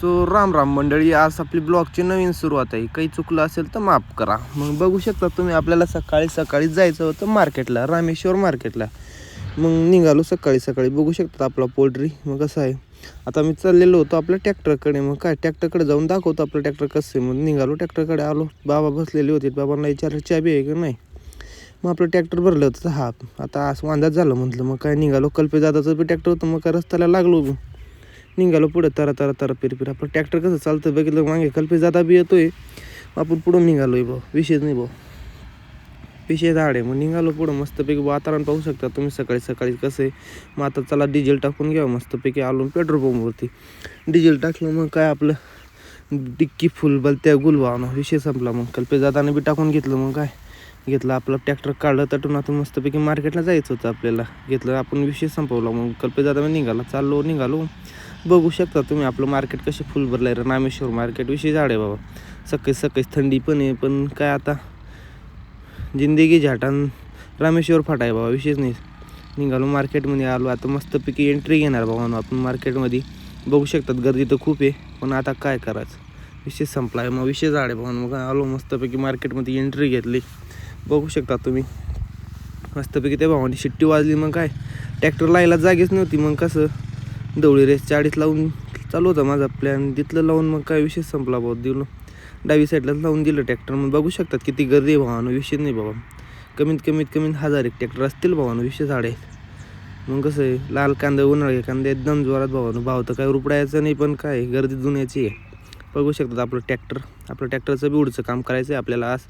So Ram Ram मंडळी आज आपली ब्लॉगची नवीन सुरुवात आहे. काही चुकलं असेल तर माफ करा. मग बघू शकता तुम्ही आपल्याला सकाळी सकाळी जायचं होतं मार्केटला रामेश्वर मार्केटला. मग निघालो सकाळी सकाळी. बघू शकतात आपला पोल्ट्री मग कसं आहे. आता मी चाललेलो होतो आपल्या ट्रॅक्टरकडे. मग काय ट्रॅक्टरकडे जाऊन दाखवतो आपलं ट्रॅक्टर कसं आहे. मग निघालो ट्रॅक्टरकडे आलो. बाबा बसलेले होते. बाबांना विचारलं चाबी आहे का नाही? मग आपलं ट्रॅक्टर भरलं होतं. हा आता असं वांदाच झालं म्हटलं. मग काय निघालो. कल्पे दादाचं बी ट्रॅक्टर होतं. मग काय रस्त्याला लागलो बी. निघालो पुढं तरा तरा तरा पिर पिर. आपलं ट्रॅक्टर कसं चालतं बघितलं मागे कल्पी जाता बी येतोय. आपण पुढं निघालो आहे भाऊ. विषयच नाही भाऊ. विषय झाड आहे. मग निघालो पुढं मस्तपैकी वातावरण पाहू शकता तुम्ही. सकाळी सकाळी कसं आहे. मग आता चला डिझेल टाकून घ्या मस्तपैकी आलो पेट्रोल पंपवरती डिझेल टाकलं मग काय आपलं? डिक्की फुल बल त्या गुलवावनं विषय संपला मग. कल्पे जाताना बी टाकून घेतलं मग काय? घेतलं आपलं ट्रॅक्टर काढलं तटून आता मस्तपैकी मार्केटला जायचं होतं आपल्याला. घेतलं आपण विषय संपवला मग. कल्पे जाताना निघाला. चाललो निघालो. बघू शकता तुम्ही आपलं मार्केट कसे फुल भरलं आहे रामेश्वर मार्केट विषय झाड आहे बाबा. सकाळी सकाळी थंडी पण आहे पण काय आता? जिंदगी झाटान रामेश्वर फाटा आहे बाबा विशेष नाही. निघालो मार्केटमध्ये आलो आता मस्तपैकी एंट्री घेणार बाबा आपण मार्केटमध्ये बघू शकतात गर्दी तर खूप आहे पण आता काय करायचं? विषय संपला आहे मग विषय झाड आहे बाबा मग आलो मस्तपैकी मार्केटमध्ये एंट्री घेतली. बघू शकता तुम्ही. मस्तपैकी त्या भावानी शिट्टी वाजली मग काय? ट्रॅक्टर लायला जागेच नव्हती मग कसं? दवळी रेस चाळीस लावून चालू होता माझा प्लॅन तिथलं लावून मग काय विषय संपला बाबा दिलो डावी साईडला लावून दिलं ट्रॅक्टर मग बघू शकतात किती गर्दी आहे भावानं विषय नाही बाबा. कमीत कमीत कमीत हजार एक ट्रॅक्टर असतील भावानं विषय झाडे. मग कसं आहे लाल कांदा उन्हाळे कांदे एकदम जोरात भावानं. भाव तर काय रुपडायचं नाही पण काय गर्दी दुनियाची आहे. बघू शकतात आपलं ट्रॅक्टर आपलं ट्रॅक्टरचं बिवडचं काम करायचं आहे आपल्याला आज.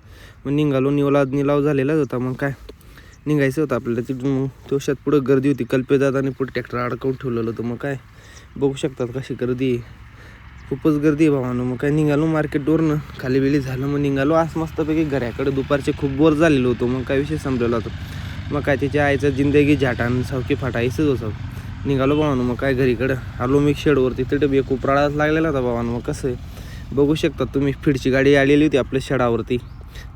मग निघालो निवला निलाव झालेलाच होता मग काय? निघायचं होतं आपल्याला तिथून मग. तोशात पुढं गर्दी होती. कल्पेदात आणि पुढे ट्रॅक्टर अडकवून ठेवलेलं होतं. मग काय? बघू शकतात कशी गर्दी आहे. खूपच गर्दी आहे भावानं. मग काय निघालो मार्केटवरनं खाली बिली झालं मग निघालो. आज मस्तपैकी घराकडे दुपारचे खूप बोर झालेलो होतो. मग काय विषय संपलेला होता. मग काय त्याच्या आईचा जिंदगी झाटान सावकी फाटायचंच होतं. निघालो भावानं. मग काय घरीकडं? आलो मी शेडवरती. तिथे बी खूप राळाच लागलेला होता भावानं. मग कसं आहे? बघू शकता तुम्ही. फिडची गाडी आलेली होती आपल्या शेडावरती.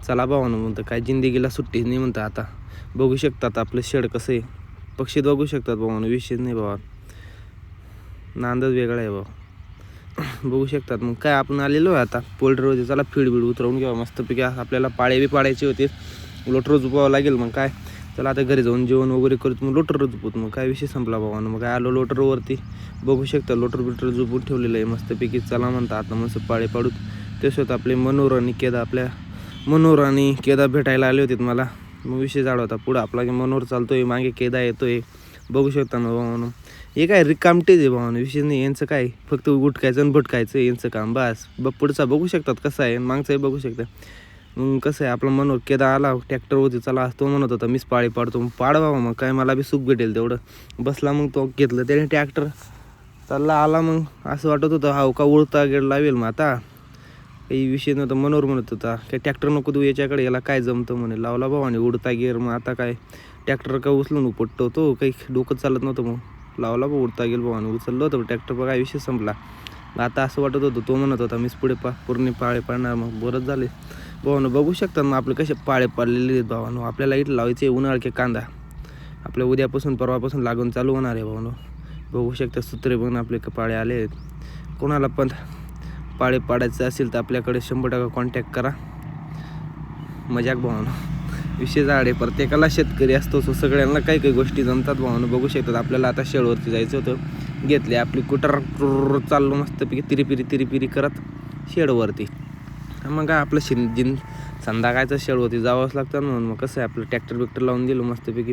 चला भावानं म्हणतं काय जिंदगीला सुट्टी नाही म्हणतं आता. बघू शकतात आपलं शेड कसं आहे. पक्षी बघू शकतात भावानं विषय नाही बाबा नांदच वेगळा आहे बाबा बघू शकतात. मग काय आपण आलेलो आहे आता. पोल्ट्रीवरती चला फीड बीड उतरवून घ्यावा मस्तपैकी आपल्याला पाळे बी पाडायचे होते. लोटर झुपावं लागेल मग काय. चला आता घरी जाऊन जेवण वगैरे करत मग लोटर झुपत मग काय विषय संपला बाबा मग काय आलो लोटरवरती बघू शकता लोटर बिटर झुपून ठेवलेलं आहे. मस्तपैकी चला म्हणता आता मस्त पाळे पाडूत. तसं आपले मनोहर आणि केदा आपल्या मनोहर आणि केदा भेटायला आले होते मला. मग विषय झाला होता पुढं. आपला मनोहर चालतोय मागे केदा येतोय. बघू शकता ना भावानं हे काय रिकामटेच आहे भावानं विषय नाही यांचं काय? फक्त गुटकायचं आणि भटकायचं यांचं काम बस. ब पुढचा बघू शकतात कसं आहे आणि मागचाही बघू शकता. मग कसं आहे आपला मनोहर केदा आला ट्रॅक्टरवरती चला तो म्हणत होता मीच पाळी पाडतो. मग पाड बाबा मग काय मला बी सुख भेटेल तेवढं. बसला मग तो घेतलं त्याने ट्रॅक्टर चालला आला मग. असं वाटत होतं हा का उडता गेड लावेल मग आता? काही विषय नव्हता मनोहर म्हणत होता काय ट्रॅक्टर नको तू याच्याकडे याला काय जमतं? म्हणे लावला भावाने उडता गेर मग आता काय? ट्रॅक्टर का उचलून उपटतो तो? काही डोकं चालत नव्हतं मग. लावला बा उडता गेल भावाने उचललं होतं ट्रॅक्टर बघा विषय संपला. मग आता असं वाटत होतं तो म्हणत होता मीच पुढे पा पूर्ण पाळे पाडणार मग बरंच झाले. भावानं बघू शकता मग आपले कसे पाळे पाडलेले आहेत भावानं आपल्याला इथं लावायचे उन्हाळके कांदा. आपल्या उद्यापासून परवापासून लागून चालू होणार आहे भावानं बघू शकता सुत्रे पण आपले पाळे आले आहेत. कोणाला पण पाळे पाडायचं असेल तर आपल्याकडे शंभर टक्का कॉन्टॅक्ट करा. मजाक भावना. विषय झाडे प्रत्येकाला शेतकरी असतो सो सगळ्यांना काही काही गोष्टी जमतात भावानं. बघू शकतात आपल्याला आता शेडवरती जायचं होतं. घेतले आपली कुटर चाललो मस्तपैकी तिरीपिरी तिरीपिरी करत शेडवरती. मग काय आपलं शिन जिन संध्याकाळचं शेडवरती जावंच लागतं म्हणून मग कसं आहे? आपलं ट्रॅक्टर बिक्टर लावून दिलं मस्तपैकी.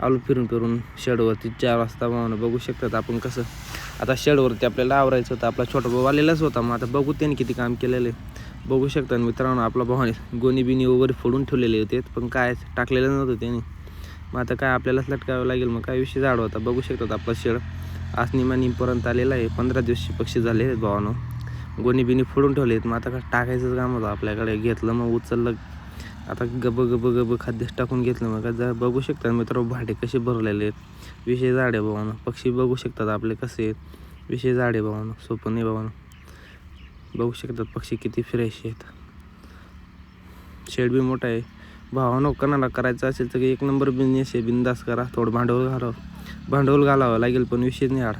आलो फिरून फिरून शेडवरती चार वाजता म्हणून बघू शकतात आपण कसं. आता शेडवरती आपल्याला आवरायचं होतं. आपला छोटा भाऊ आलेलाच होता. मग आता बघू त्याने किती काम केलेलं आहे. बघू शकतात मित्रांनो आपला भावाने गोणी बिनी वगैरे फोडून ठेवलेले होते. पण काय टाकलेलं नव्हतं त्याने. मग आता काय आपल्यालाच लटकावं लागेल. मग काय विषय झाड होता. बघू शकतात आपला शेड. आज निमानीपर्यंत आलेला आहे. पंधरा दिवशी पक्षी झाले आहेत भावानं. गोणी बिनी फोडून ठेवले आहेत मग आता काय टाकायचंच काम होतं आपल्याकडे. घेतलं मग उचललं. आता गब गब गब खाद्यच टाकून घेतलं मग. जर बघू शकतात मित्र भाडे कसे भरलेले आहेत. विषय झाडे भावानं. पक्षी बघू शकतात आपले कसे आहेत. विषय झाडे भावानं. सोपं नाही भावानं. बघू शकतात पक्षी किती फ्रेश आहेत. शेड बी मोठा आहे. भावानं कोणाला करायचं असेल तर एक नंबर बिझनेस आहे. बिंदास करा. थोडं भांडवल घालावं. भांडवल घालावं लागेल पण विषय नाही आड.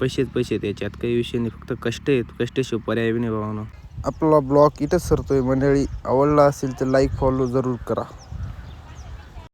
पैसेच पैसे आहेत याच्यात. काही विषय नाही. फक्त कष्ट आहेत. कष्टाशिवाय पर्याय बी नाही भावना. आपला ब्लॉग इथंच सरतोय. मंडळी आवडला असेल तर लाईक फॉलो जरूर करा.